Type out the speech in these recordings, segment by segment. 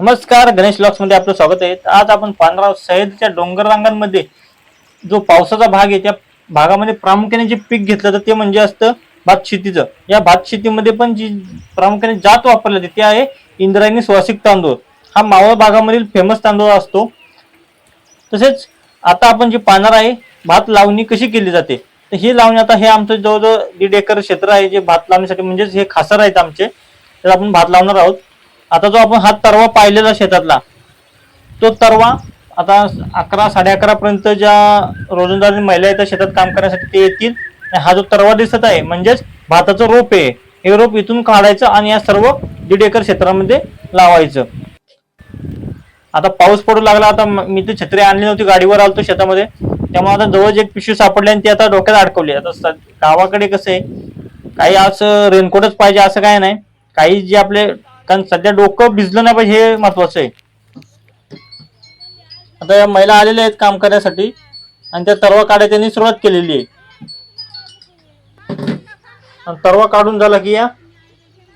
नमस्कार गणेश लॉक्समध्ये आपलं स्वागत आहे. आज आपण पांढरा सह्याद्रीच्या डोंगर रांगांमध्ये जो पावसाचा भाग आहे त्या भागामध्ये प्रामुख्याने जे पीक घेतलं जातं ते म्हणजे असतं भात शेतीचं. या भात शेतीमध्ये पण जी प्रामुख्याने जात वापरली जाते ते आहे इंद्रायणी स्वासिक तांदूळ. हा मावळ भागामधील फेमस तांदूळ असतो. तसेच आता आपण जे पाहणार आहे भात लावणी कशी केली जाते? तर ही लावणी आता हे आमचं जवळजवळ दीड एकर क्षेत्र आहे जे भात लावण्यासाठी म्हणजेच हे खासर आहेत आमचे. तर आपण भात लावणार आहोत. आता जो आपण हा तरवा पाहिलेला शेतातला तो तरवा आता अकरा साडे अकरा पर्यंत ज्या रोजंदारी महिला येतात शेतात काम करण्यासाठी ते येतील. हा जो तरवा दिसत आहे म्हणजेच भाताचं रोप आहे हे रोप इथून काढायचं आणि या सर्व दीड एकर क्षेत्रामध्ये लावायचं. आता पाऊस पडू लागला आता मी ते छत्री आणली नव्हती गाडीवर आलतो शेतामध्ये. त्यामुळे आता जवळ एक पिशवी सापडली आणि ती आता डोक्यात अडकवली. आता गावाकडे कसं आहे काही असं रेनकोटच पाहिजे असं काय नाही. काही जे आपले कारण सध्या डोकं भिजलं नाही पाहिजे हे महत्वाचं आहे. आता या महिला आलेल्या आहेत काम करण्यासाठी आणि त्या तरवा काढायला त्यांनी सुरुवात केलेली आहे. आणि तरवा काढून झाला की या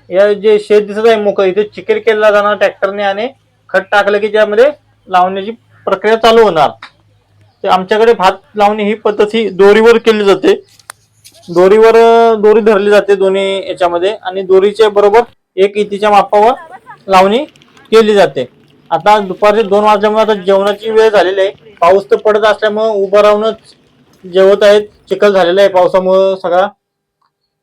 या जे शेत दिसत आहे मोकळं इथे चिकेल केला जाणार ट्रॅक्टरने आणि खत टाकलं की त्यामध्ये लावण्याची प्रक्रिया चालू होणार. ते आमच्याकडे भात लावणे ही पद्धत ही दोरीवर केली जाते. दोरीवर दोरी धरली जाते दोन्ही याच्यामध्ये आणि दोरीच्या बरोबर एक इतीच्या मापावर लावणी केली जाते. आता दुपारचे दोन वाजल्यामुळे आता जेवणाची वेळ झालेली आहे. पाऊस तर पडत असल्यामुळे उभं राहूनच जेवत आहेत. चिखल झालेला आहे पावसामुळं सगळा.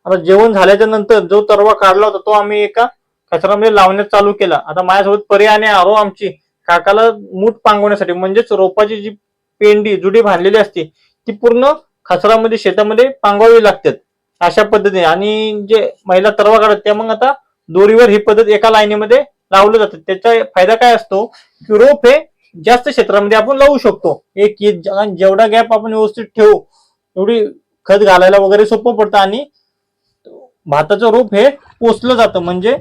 आता जेवण झाल्याच्यानंतर जो तरवा काढला होता तो आम्ही एका कचऱ्यामध्ये लावण्यात चालू केला. आता माझ्यासोबत परी आणि आरो आमची काकाला मूठ पांगवण्यासाठी म्हणजेच रोपाची जी पेंडी जुडी बांधलेली असते ती पूर्ण खचरामध्ये शेतामध्ये पांगवावी लागतात. अशा पद्धतीने. आणि जे महिला तरवा काढतात त्या मग आता दोरीवर ही पद्धत एका लाईनीमध्ये लावलं जातं. त्याचा फायदा काय असतो? की रोप हे जास्त क्षेत्रामध्ये आपण लावू शकतो. एक जेवढा गॅप आपण व्यवस्थित ठेवू एवढी खत घालायला वगैरे सोपं पडतं आणि भाताचं रोप हे पोचलं जातं. म्हणजे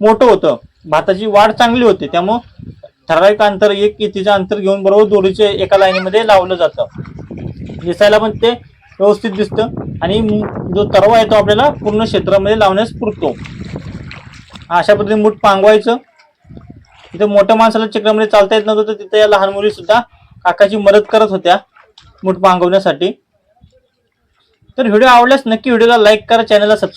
मोठं होतं. भाताची वाढ चांगली होते. त्यामुळं ठराविक अंतर एक कितीचं अंतर घेऊन बरोबर दोरीचे एका लाईनीमध्ये लावलं जातं. दिसायला पण ते व्यवस्थित दिसतं. आणि जो तरवा आहे तो आपल्याला पूर्ण क्षेत्रामध्ये लावण्यास पुरतो. अशा पद्धतीने मूठ पांगवायचं. इथं मोठ्या माणसाला चक्रामध्ये चालता येत नव्हतं तर तिथे या लहान मुली सुद्धा काकाची मदत करत होत्या मूठ पांगवण्यासाठी. तर व्हिडिओ आवडल्यास नक्की व्हिडिओला लाईक करा चॅनलला सबस्क्राईब